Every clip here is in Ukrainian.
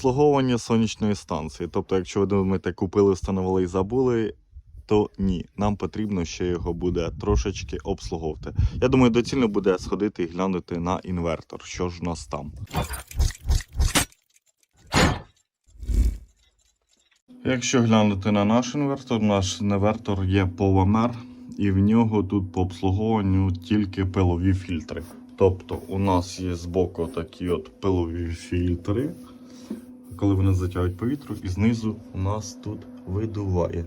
Обслуговування сонячної станції. Тобто, якщо ви думаєте, купили, встановили і забули, то ні. Нам потрібно ще його буде трошечки обслуговувати. Я думаю, доцільно буде сходити і глянути на інвертор, що ж у нас там. Якщо глянути на наш інвертор, наш інвертор є полимер, і в нього тут по обслуговуванню тільки пилові фільтри. Тобто у нас є збоку такі от пилові фільтри, коли вони затягують повітря, і знизу у нас тут видуває.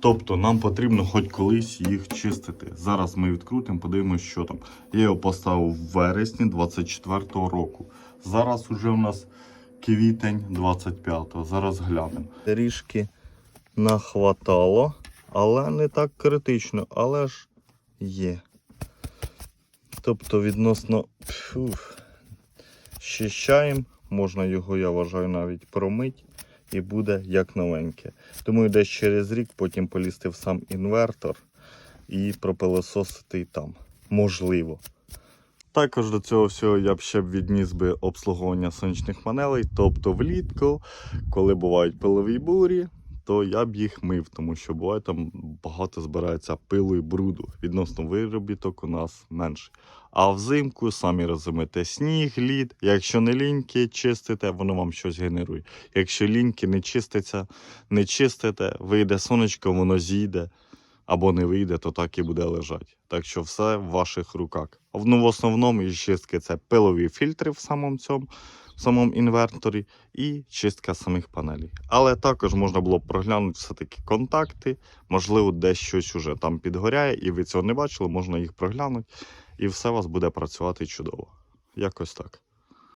Тобто нам потрібно хоч колись їх чистити. Зараз ми відкрутимо, подивимося, що там. Я його поставив в вересні 24-го року. Зараз уже у нас квітень 25-го. Зараз глянемо. Трішки нахватало, але не так критично, але ж є. Тобто відносно фух, щищаємо, можна його, я вважаю, навіть промити і буде як новеньке. Тому десь через рік потім полізти в сам інвертор і пропилососити там. Можливо. Також до цього всього я б ще б відніс би обслуговування сонячних панелей, тобто влітку, коли бувають пилові бурі, то я б їх мив, тому що буває там багато збирається пилу і бруду. Відносно виробіток у нас менше. А взимку, самі розумієте, сніг, лід. Якщо не ліньки чистите, воно вам щось генерує. Якщо ліньки не чиститься, не чистите, вийде сонечко, воно зійде. Або не вийде, то так і буде лежати. Так що все в ваших руках. Ну, в основному із чистки це пилові фільтри в самому цьому в самому інверторі і чистка самих панелей. Але також можна було б проглянути все-таки контакти, можливо, десь щось уже там підгоряє, і ви цього не бачили, можна їх проглянути, і все у вас буде працювати чудово. Якось так.